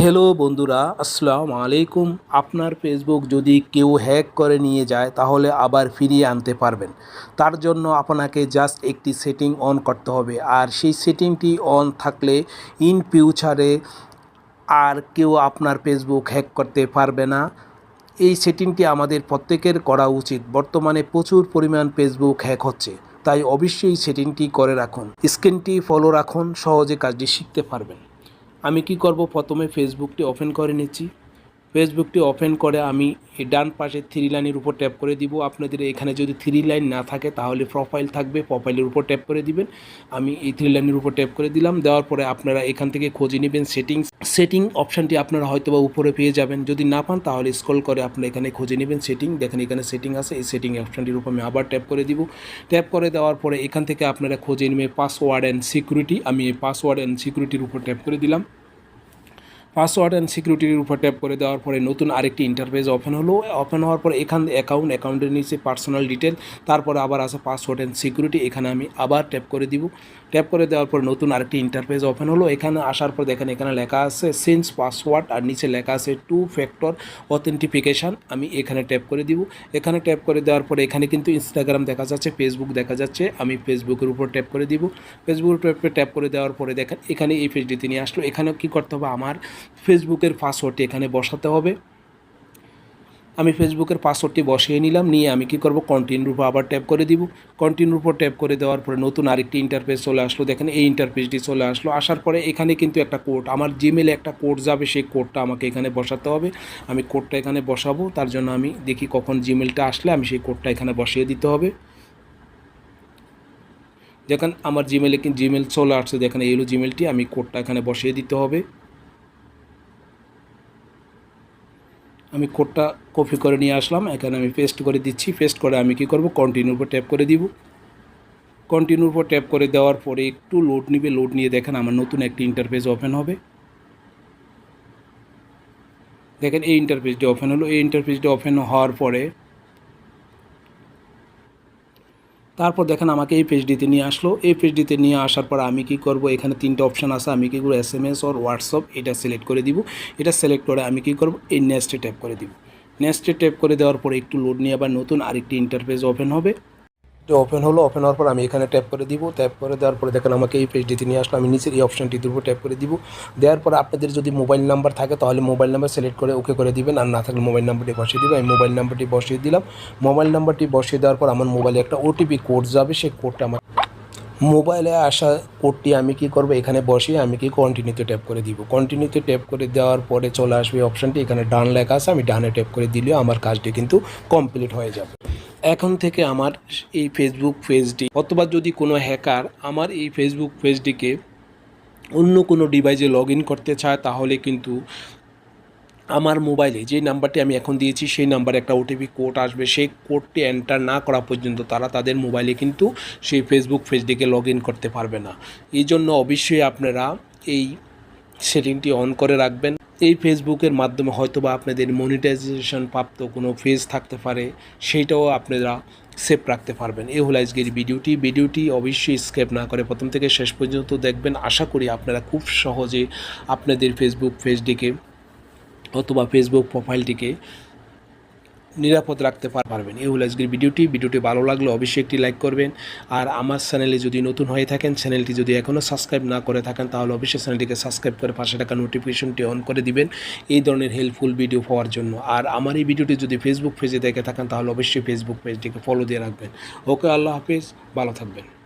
Hello বন্ধুরা, আসসালামু আলাইকুম। আপনার ফেসবুক যদি কেউ হ্যাক করে নিয়ে যায়, তাহলে আবার ফিরিয়ে আনতে পারবেন। তার জন্য আপনাকে জাস্ট একটি সেটিং অন করতে হবে। আর সেই সেটিংটি অন থাকলে ইন ফিউচারে আর কেউ আপনার ফেসবুক হ্যাক করতে পারবে না। এই সেটিংটি আমাদের প্রত্যেকের করা উচিত। বর্তমানে প্রচুর পরিমাণ ফেসবুক হ্যাক হচ্ছে। তাই অবশ্যই সেটিংটি করে রাখুন। স্ক্রিনটি ফলো রাখুন। সহজে কাজটি শিখতে পারবেন। আমি কি করব? প্রথমে ফেসবুকটি ওপেন করে নিচ্ছি। ফেসবুকটি ওপেন করে আমি ডান পাশে থ্রি লাইনের উপর ট্যাপ করে দিব। আপনাদের এখানে যদি থ্রি লাইন না থাকে, তাহলে প্রোফাইল থাকবে। প্রোফাইলের উপর ট্যাপ করে দিবেন। আমি এই থ্রি লাইনের উপর ট্যাপ করে দিলাম। দেওয়ার পরে আপনারা এখান থেকে খোঁজে নেবেন সেটিংস সেটিং অপশানটি আপনারা হয়তো বা উপরে পেয়ে যাবেন। যদি না পান, তাহলে স্ক্রল করে আপনারা এখানে খুঁজে নেবেন সেটিং দেখেন এখানে সেটিং আছে। এই সেটিং অপশানটির উপর আমি আবার ট্যাপ করে দিব। ট্যাপ করে দেওয়ার পরে এখান থেকে আপনারা খোঁজে নেবেন পাসওয়ার্ড অ্যান্ড সিকিউরিটি আমি এই পাসওয়ার্ড অ্যান্ড সিকিউরিটির উপর ট্যাপ করে দিলাম। পাসওয়ার্ড অ্যান্ড সিকিউরিটির উপর ট্যাপ করে দেওয়ার পরে নতুন আরেকটি ইন্টারফেস ওপেন হলো। ওপেন হওয়ার পরে এখান অ্যাকাউন্ট অ্যাকাউন্টের নিচে পার্সোনাল ডিটেল তারপরে আবার আছে পাসওয়ার্ড অ্যান্ড সিকিউরিটি এখানে আমি আবার ট্যাপ করে দিব। ট্যাপ করে দেওয়ার পর নতুন আরেকটি ইন্টারফেস ওপেন হলো। এখানে আসার পর দেখেন এখানে লেখা আছে সেন্স পাসওয়ার্ড আর নিচে লেখা আছে টু ফ্যাক্টর অথেন্টিফিকেশান আমি এখানে ট্যাপ করে দিব। এখানে ট্যাপ করে দেওয়ার পরে এখানে কিন্তু ইনস্টাগ্রাম দেখা যাচ্ছে ফেসবুক দেখা যাচ্ছে, আমি ফেসবুকের উপর ট্যাপ করে দিব। ফেসবুকের ট্যাপে ট্যাপ করে দেওয়ার পরে দেখেন এখানে এই পেজটিতে নিয়ে আসলো। এখানে কী করতে হবে? আমার ফেসবুকের পাসওয়ার্ডটি এখানে বসাতে হবে। আমি ফেসবুকের পাসওয়ার্ডটি বসিয়ে নিলাম, নিয়ে আমি কি করব? কন্টিনিউর উপর আবার ট্যাপ করে দিব। কন্টিনিউর উপর ট্যাপ করে দেওয়ার পরে নতুন আরেকটি ইন্টারফেস চলে আসলো। দেখেন এই ইন্টারফেসটি চলে আসলো। আসার পরে এখানে কিন্তু একটা কোড আমার জিমেলে একটা কোড যাবে, সেই কোডটা আমাকে এখানে বসাতে হবে। আমি কোডটা এখানে বসাবো, তার জন্য আমি দেখি কখন জিমেলটা আসলে আমি সেই কোডটা এখানে বসিয়ে দিতে হবে। দেখেন আমার জিমেলে কিন্তু জিমেল চলে আসছে, দেখেন এই হলো জিমেলটি আমি কোডটা এখানে বসিয়ে দিতে হবে। আমি কোডটা কপি করে নিয়ে আসলাম, এখানে আমি পেস্ট করে দিচ্ছি। পেস্ট করে আমি কি করব? কন্টিনিউর উপর ট্যাপ করে দিব। কন্টিনিউর উপর ট্যাপ করে দেওয়ার পরে একটু লোড নিবে। লোড নিয়ে দেখেন আমার নতুন একটি ইন্টারফেস ওপেন হবে। দেখেন এই ইন্টারফেসটি ওপেন হলো। এই ইন্টারফেসটি ওপেন হওয়ার পরে তারপর দেখেন আমাকে এই পেজটিতে নিয়ে আসলো। এই পেজটিতে নিয়ে আসার পর আমি কি করব? এখানে তিনটা অপশান আছে। আমি কি করব? এস এম এস ওর হোয়াটসঅ্যাপ এটা সিলেক্ট করে দিব। এটা সিলেক্ট করে আমি কি করব? এই নেক্সটে ট্যাপ করে দিব। নেক্সটে ট্যাপ করে দেওয়ার পর একটু লোড নিয়ে আবার নতুন আরেকটি ইন্টারফেস ওপেন হবে। ওপেন হলো ওপেন হওয়ার পর আমি এখানে ট্যাপ করে দিব। ট্যাপ করে দেওয়ার পরে দেখেন আমাকে এই পেজটিতে নিয়ে আসলো। আমি নিচের এই অপশানটির উপর ট্যাপ করে দিব। দেওয়ার পর আপনাদের যদি মোবাইল নাম্বার থাকে, তাহলে মোবাইল নাম্বার সিলেক্ট করে ওকে করে দিবেন। আর না থাকলে মোবাইল নাম্বারটি বসিয়ে দিবেন। আমি মোবাইল নাম্বারটি বসিয়ে দিলাম। মোবাইল নাম্বারটি বসিয়ে দেওয়ার পর আমার মোবাইলে একটা ওটিপি কোড যাবে। সেই কোডটা আমার মোবাইলে আসা কোডটি আমি কি করব? এখানে বসিয়ে আমি কি কন্টিনিউতে ট্যাপ করে দিব। কন্টিনিউতে ট্যাপ করে দেওয়ার পরে চলে আসবে অপশানটি এখানে ডান লেখা আছে। আমি ডানে ট্যাপ করে দিলেও আমার কাজটি কিন্তু কমপ্লিট হয়ে যাবে। এখন থেকে আমার এই ফেসবুক পেজটি অথবা যদি কোনো হ্যাকার আমার এই ফেসবুক পেজটিকে অন্য কোনো ডিভাইসে লগ করতে চায়, তাহলে কিন্তু আমার মোবাইলে যে নাম্বারটি আমি এখন দিয়েছি, সেই নাম্বারে একটা ওটিপি কোড আসবে। সেই কোডটি এন্টার না করা পর্যন্ত তারা তাদের মোবাইলে কিন্তু সেই ফেসবুক পেজটিকে লগ করতে পারবে না। এই জন্য অবশ্যই আপনারা এই সেটিংটি অন করে রাখবেন। এই ফেসবুকের মাধ্যমে হয়তো বা আপনাদের মনিটাইজেশন প্রাপ্ত কোনো ফেজ থাকতে পারে, সেইটাও আপনারা সেভ রাখতে পারবেন। এই হলো আজকের ভিডিওটি। ভিডিওটি অবশ্যই স্কেপ না করে প্রথম থেকে শেষ পর্যন্ত দেখবেন। আশা করি আপনারা খুব সহজে আপনাদের ফেসবুক পেজটিকে অথবা ফেসবুক প্রোফাইলটিকে নিরাপদ রাখতে পারবেন। এই হলো আজকের ভিডিওটি। ভিডিওটি ভালো লাগলে অবশ্যই একটি লাইক করবেন। আর আমার চ্যানেলে যদি নতুন হয়ে থাকেন, চ্যানেলটি যদি এখনও সাবস্ক্রাইব না করে থাকেন, তাহলে অবশ্যই চ্যানেলটিকে সাবস্ক্রাইব করে পাশে টাকা নোটিফিকেশনটি অন করে দিবেন। এই ধরনের হেল্পফুল ভিডিও পাওয়ার জন্য। আর আমার এই ভিডিওটি যদি ফেসবুক পেজে দেখে থাকেন, তাহলে অবশ্যই ফেসবুক পেজটিকে ফলো দিয়ে রাখবেন। ওকে আল্লাহ হাফিজ। ভালো থাকবেন।